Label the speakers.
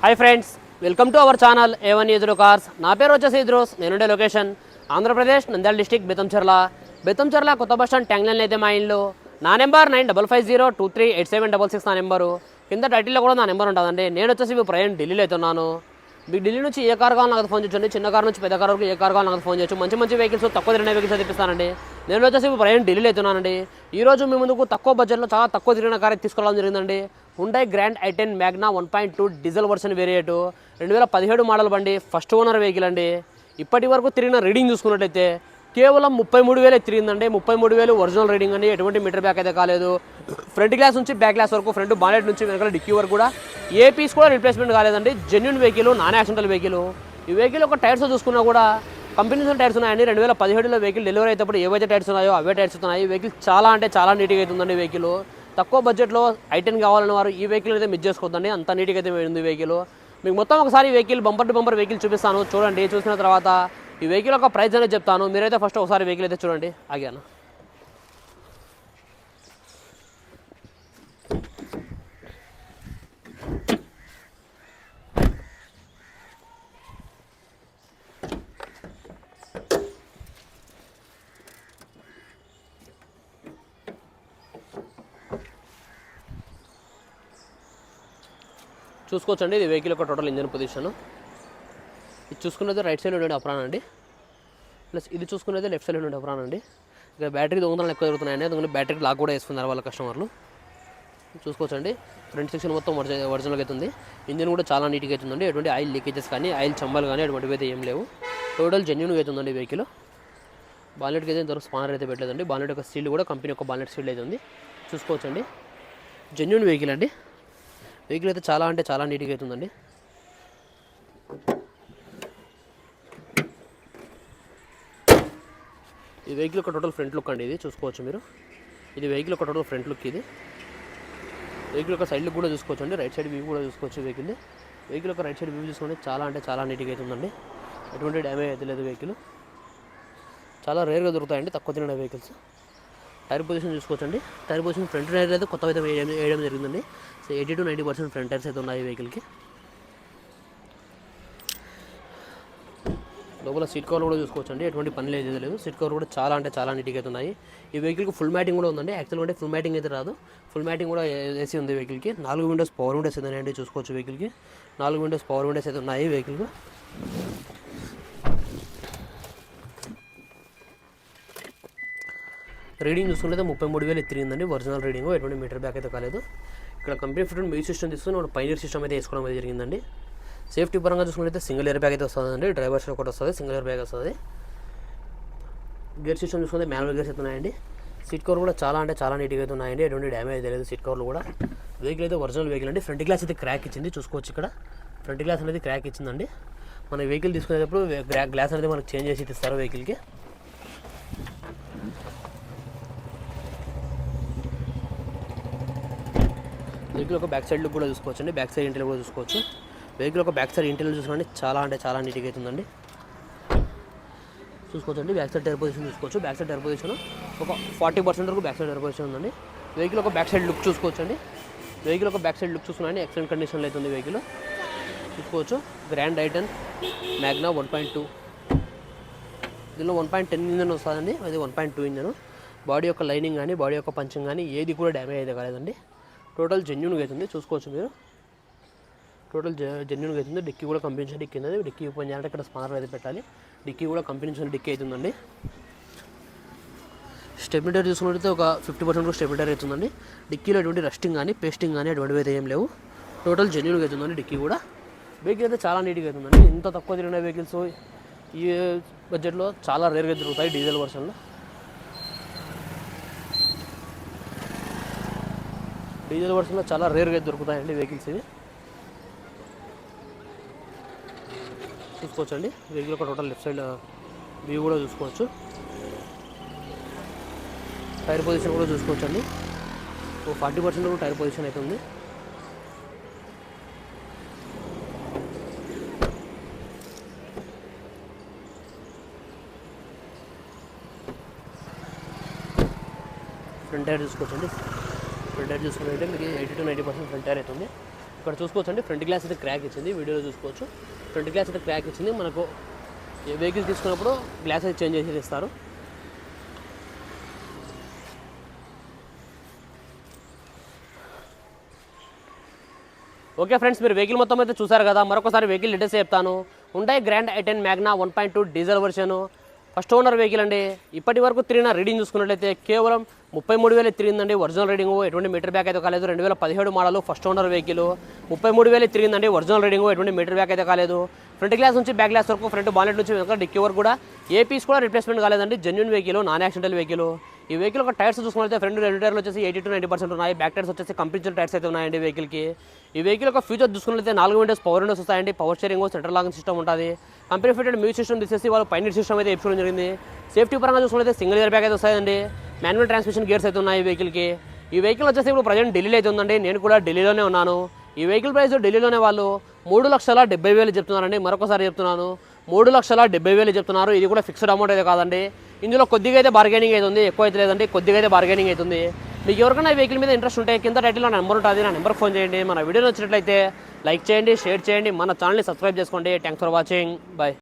Speaker 1: Hi friends welcome to our channel A one ఎదురు cars నా పేరు వచ్చేసి ఇద్రోస్ నేనుండే లొకేషన్. ఆంధ్రప్రదేశ్ నంద్యాల డిస్టిక్ బెతంచెర్ల బెతంచెర్ల కొత్త బస్ స్టాండ్ ట్యాంగ్లైన్ అయితే మా ఇంట్లో నా number nine double five zero two three eight seven double six నా నెంబరు. కింద టైటిల్లో కూడా నా నెంబర్ ఉంటుందండి. నేను వచ్చేసి ఇప్పుడు ప్రయాణం ఢిల్లీలో అవుతున్నాను మీకు ఢిల్లీ నుంచి ఏ కార్ కావాలి నాకు ఫోన్ చేయొచ్చండి చిన్న కార్ నుంచి పెద్ద కార్ వరకు ఏ కార్ కావాలి నాకు ఫోన్ చేయొచ్చు. మంచి మంచి వెహికల్స్ తక్కువ తిరిగిన వెహికల్స్ తెప్పిస్తానండి నేను వచ్చేసి ఇప్పుడు ప్రయాణం ఢిల్లీలో అవుతున్నానండి ఈ రోజు మీ ముందుకు తక్కువ బడ్జెట్లో చాలా తక్కువ తిరిగిన కార్ తీసుకోవడం జరిగిందండి. Hyundai Grand i ten Magna one point two diesel version variant రెండు వేల పదిహేడు మోడల్ బండి ఫస్ట్ ఓనర్ వెహికల్ అండి. ఇప్పటి వరకు తిరిగిన రీడింగ్ చూసుకున్నట్లయితే కేవలం ముప్పై మూడు వేలే తిరిగిందండి. ముప్పై మూడు వేలు ఒరిజినల్ రీడింగ్ అండి. ఎటువంటి మీటర్ బ్యాక్ అయితే కాలేదు. ఫ్రంట్ గ్లాస్ నుంచి బ్యాక్ గ్లాస్ వరకు ఫ్రంట్ బానెట్ నుంచి వెనకాల డిక్కీ వరకు కూడా. ఏ పీస్ కూడా రిప్లేస్మెంట్ కాలేదండి. Genuine vehicle non accidental vehicle ఈ వెహికల్ ఒక టైర్స్ చూసుకున్నా కూడా కంపెనీస్ టైర్స్ ఉన్నాయండి. రెండు వేల పదిహేడులో వెహికల్ డెలివరీ అయినప్పుడు ఏవైతే టైర్స్ ఉన్నాయో అవే టైర్స్ ఉన్నాయి వెహికల్ చాలా అంటే చాలా నీట్గా అవుతుందండి వెహికల్ తక్కువ బడ్జెట్లో ఐటెన్ కావాలని వారు ఈ వెహికల్ అయితే మిస్ చేసుకోవద్దండి. అంత నీట్గా అయితే ఉంది వెహికల్ మీకు మొత్తం ఒకసారి vehicle bumper to bumper vehicle చూపిస్తాను. చూడండి చూసిన తర్వాత ఈ వెహికల్ యొక్క ప్రైస్ అనేది చెప్తాను. మీరైతే ఫస్ట్ ఒకసారి వెహికల్ అయితే చూడండి. ఆగాను చూసుకోవచ్చండి. ఇది వెహికల్ యొక్క టోటల్ ఇంజన్ పొజిషన్ ఇది చూసుకున్నది రైట్ సైడ్ ఉండే అప్రాన్ అండి. ప్లస్ ఇది చూసుకున్నది లెఫ్ట్ సైడ్ ఉండే అప్రాన్ అండి. ఇక బ్యాటరీ దొంగతనాలు ఎక్కువ జరుగుతున్నాయండి. అందుకని బ్యాటరీ లాక్ కూడా వేసుకున్నారు వాళ్ళ కస్టమర్లు చూసుకోవచ్చండి. ఫ్రంట్ సెక్షన్ మొత్తం ఒరిజినల్ ఒరిజినల్గా అవుతుంది. ఇంజిన్ కూడా చాలా నీట్గా అవుతుందండి. ఎటువంటి ఆయిల్ లీకేజెస్ కానీ ఆయిల్ చంబాలు కానీ అటువంటివి అయితే ఏం లేవు. టోటల్ జెన్యున్గా అవుతుందండి వెహికల్ బాలెట్కి అయితే ఇంతవరకు స్పానర్ అయితే పెట్టలేదండి. బాలెట్ యొక్క సీల్ కూడా కంపెనీ యొక్క బాలెట్ సీల్ అయితే ఉంది. చూసుకోవచ్చండి. జెన్యున్ వెహికల్ అండి. వెహికల్ అయితే చాలా అంటే చాలా నీట్గా అవుతుందండి. ఈ వెహికల్ ఒక టోటల్ ఫ్రంట్ లుక్ అండి ఇది చూసుకోవచ్చు మీరు. ఇది వెహికల్ ఒక టోటల్ ఫ్రంట్ లుక్ ఇది. వెహికల్ యొక్క సైడ్ లుక్ కూడా చూసుకోవచ్చు అండి రైట్ సైడ్ వ్యూ కూడా చూసుకోవచ్చు వెహికల్ వెహికల్ ఒక రైట్ సైడ్ వ్యూ చూసుకోండి చాలా అంటే చాలా నీట్గా అవుతుందండి. ఎటువంటి డ్యామేజ్ అయితే లేదు వెహికల్ చాలా రేర్గా దొరుకుతాయండి తక్కువ తిన వెహికల్స్ టైర్ పొజిషన్ చూసుకోవచ్చండి. టైర్ పొజిషన్ ఫ్రంట్ టైర్ అయితే కొత్త అయితే వేయడం వేయడం జరిగిందండి. So eighty to ninety percent front tyres అయితే ఉన్నాయి వెహికల్కి. లోపల సీట్ కవర్ కూడా చూసుకోవచ్చండి. ఎటువంటి పని లేదు లేదు. సీట్ కవర్ కూడా చాలా అంటే చాలా నీట్గా అయితే ఉన్నాయి. ఈ వెహికల్కి ఫుల్ మ్యాటింగ్ కూడా ఉందండి. యాక్చువల్గా అంటే ఫుల్ మ్యాటింగ్ అయితే రాదు. ఫుల్ మ్యాటింగ్ కూడా ఏసీ ఉంది వెహికల్కి. నాలుగు విండోస్ పవర్ విండోస్ అయితే ఉన్నాయండి. చూసుకోవచ్చు వెహికల్కి. నాలుగు విండోస్ పవర్ విండోస్ అయితే ఉన్నాయి వెహికల్కి. రీడింగ్ చూసుకుంటే ముప్పై మూడు వేలు ఎత్తిరిందండి. Original reading. ఎటువంటి మీటర్ బ్యాక్ అయితే కాలేదు. ఇక్కడ కంపెనీ ఫిట్ మ్యూజిక్ సిస్టమ్ తీసుకుని ఒక పైనర్ సిస్టమ్ అయితే వేసుకోవడం అయితే జరిగిందండి. సేఫ్టీ పరంగా చూసుకుంటే సింగిల్ ఇయర్ బ్యాగ్ అయితే వస్తుందండి. డ్రైవర్ సైడ్ ఒకటి వస్తుంది. సింగిల్ ఇయర్ బ్యాగ్ వస్తుంది. గేర్ సిస్టమ్ చూసుకుంటే మాన్యువల్ గేర్స్ అయితే ఉన్నాయండి. సీట్ కవర్ కూడా చాలా అంటే చాలా నీట్గా అయితే ఉన్నాయండి. ఎటువంటి డ్యామేజ్ లేదు సీట్ కవర్లు కూడా. వెహికల్ అయితే ఒరిజినల్ వెహికల్ అండి. ఫ్రంట్ గ్లాస్ అయితే క్రాక్ ఇచ్చింది. చూసుకోవచ్చు ఇక్కడ. ఫ్రంట్ గ్లాస్ అనేది క్రాక్ ఇచ్చిందండి. మన వెహికల్ తీసుకునేటప్పుడు గ్లాస్ అనేది మనకు చేంజ్ చేసి ఇస్తారు వెహికల్కి వెహికల్ ఒక బ్యాక్ సైడ్ లుక్ కూడా చూసుకోవచ్చు అండి బ్యాక్ సైడ్ ఇంటర్వ్యూ కూడా చూసుకోవచ్చు. వెహికల్ ఒక బ్యాక్ సైడ్ ఇంటర్వ్యూ చూసుకోండి చాలా అంటే చాలా నీట్గా అవుతుందండి చూసుకోవచ్చు అండి బ్యాక్ సైడ్ టైర్ పొజిషన్ చూసుకోవచ్చు. బ్యాక్ సైడ్ టైర్ పొజిషన్ ఒక ఫార్టీ పర్సెంట్ వరకు బ్యాక్ సైడ్ టైర్ పొజిషన్ ఉందండి. వెహికల్ ఒక బ్యాక్ సైడ్ లుక్ చూసుకోవచ్చు అండి వెహికల్ ఒక బ్యాక్ సైడ్ లుక్ చూసుకున్నాండి ఎక్సలెంట్ కండిషన్లో అవుతుంది వెహికల్. చూసుకోవచ్చు. Grand i ten Magna one point two. దీనిలో వన్ పాయింట్ టెన్ ఇంజన్ వస్తుందండి. అది one point two engine. Body యొక్క లైనింగ్ కానీ బాడీ యొక్క పంచింగ్ కానీ ఏది కూడా డ్యామేజ్ అయితే కాలేదండి. టోటల్ జెన్యున్గా అవుతుంది చూసుకోవచ్చు మీరు. టోటల్ జెన్యున్గా అవుతుంది డిక్కీ కూడా కంపెనీ డిక్కీ ఉంది. డిక్కీ ఓపెన్ చేయాలంటే ఇక్కడ స్పానర్ అయితే పెట్టాలి. డిక్కీ కూడా కంపెనీ నుంచి డిక్కీ అవుతుందండి స్టెబిలిటర్ చూసుకున్నట్లయితే ఒక ఫిఫ్టీ పర్సెంట్ కూడా స్టెబిలిటర్ అవుతుందండి డిక్కీలో ఎటువంటి రస్టింగ్ కానీ పేస్టింగ్ కానీ అటువంటివి అయితే ఏం లేవు. టోటల్ జెన్యున్గా అవుతుందండి డిక్కీ కూడా. వెహికల్ అయితే చాలా నీట్గా అవుతుందండి ఇంత తక్కువ తిరిగిన వెహికల్స్ ఈ బడ్జెట్లో చాలా రేర్గా దొరుకుతాయి డీజిల్ వర్షన్లో. డీజిల్ వర్షన్లో చాలా రేర్గా దొరుకుతాయండి వెహికల్స్ ఇవి. చూసుకోవచ్చండి. వెహికల్ ఒక టోటల్ లెఫ్ట్ సైడ్ వ్యూ కూడా చూసుకోవచ్చు. టైర్ పొజిషన్ కూడా చూసుకోవచ్చండి. ఓ ఫార్టీ పర్సెంట్ కూడా టైర్ పొజిషన్ అయితే ఉంది. ఫ్రంట్ టైర్ చూసుకోవచ్చండి. ఫ్రంట్ టైర్ చూసుకున్నట్టే మీకు eighty to ninety percent front tyre అవుతుంది. ఇక్కడ చూసుకోవచ్చు అండి ఫ్రంట్ గ్లాస్ అయితే క్రాక్ ఇచ్చింది వీడియోలో చూసుకోవచ్చు. ఫ్రంట్ గ్లాస్ అయితే క్రాక్ ఇచ్చింది మనకు ఏ వెహికల్ తీసుకున్నప్పుడు గ్లాస్ అయితే చేంజ్ చేసి ఇస్తారు. ఓకే ఫ్రెండ్స్ మీరు వెహికల్ మొత్తం అయితే చూసారు కదా మరొకసారి వెహికల్ డీటెయిల్స్ చెప్తాను. ఉంటాయి Grand i ten Magna one point two diesel version first owner vehicle అండి. ఇప్పటి వరకు తిరిగిన రీడింగ్ చూసుకున్నట్లయితే కేవలం ముప్పై మూడు వేలు తిరిగిందండి. ఒరిజినల్ రీడింగ్ ఎటువంటి మీటర్ బ్యాక్ అయితే కాలేదు. రెండు వేల పదిహేడు మోడల్ ఫస్ట్ ఓనర్ వెహికల్. ముప్పై మూడు వేలు తిరిగిందండి. ఒరిజినల్ రీడింగ్ ఎటువంటి మీటర్ బ్యాక్ అయితే కాలేదు. ఫ్రంట్ గ్లాస్ నుంచి బ్యాక్ గ్లాస్ వరకు ఫ్రంట్ బాలెట్ నుంచి వెనక డిక్కీ వరకు కూడా ఏ పీస్ కూడా రిప్లేస్మెంట్ కాలేదండి. Genuine vehicle non accidental vehicle ఈ వెహికల్ ఒక టైర్స్ చూసుకుంటే ఫ్రంట్ రెండు టైర్లు వచ్చేసి ఎయిటీ టు నైంటీ పర్సెంట్ ఉన్నాయి. బ్యాక్ టైర్స్ వచ్చేసి కంపెనీ టైర్స్ అయితే ఉన్నాయండి వెహికల్కి ఈ వెహికల్ ఒక ఫ్యూచర్ చూసుకున్నట్లయితే నాలుగు విండోస్ పవర్ విండోస్ వస్తాయండి. Power steering centre locking system ఉంటుంది. కంపెనీ ఫిటెడ్ మ్యూజిక్ సిస్టమ్ తీసేసి వాళ్ళు పైన సిస్టమ్ అయితే ఎప్పుకోవడం జరిగింది. సేఫ్టీ పరంగా చూసుకుంటే సింగిల్ ఇయర్ బ్యాగ్ అయితే వస్తాయండి. మాన్యువల్ ట్రాన్స్మిషన్ గేర్స్ అయితే ఉన్నాయి ఈ వెహికల్కి ఈ వెహికల్ వచ్చేసి ఇప్పుడు ప్రజెంట్ ఢిల్లీలో అయితే ఉందండి. నేను కూడా ఢిల్లీలోనే ఉన్నాను. ఈ వెహికల్ ప్రైస్ ఢిల్లీలోనే వాళ్ళు మూడు లక్షల డెబ్బై వేలు చెప్తున్నారండి. మరొకసారి చెప్తున్నాను. మూడు లక్షల డెబ్బై వేలు చెప్తున్నారు. ఇది కూడా ఫిక్స్డ్ అమౌంట్ అయితే కాదండి. ఇందులో కొద్దిగా అయితే బార్గెనింగ్ అవుతుంది ఎక్కువ అయితే లేదండి కొద్దిగా అయితే బార్గెనింగ్ అవుతుంది మీకు ఎవరికైనా వెహికల్ మీద ఇంట్రెస్ట్ ఉంటే కింద టైటిల్లో నా నెంబర్ ఉంటుంది నా నెంబర్ ఫోన్ చేయండి. మన వీడియో నచ్చినట్లయితే లైక్ చేయండి షేర్ చేయండి. మన ఛానల్ని సబ్స్క్రైబ్ చేసుకోండి. Thanks for watching bye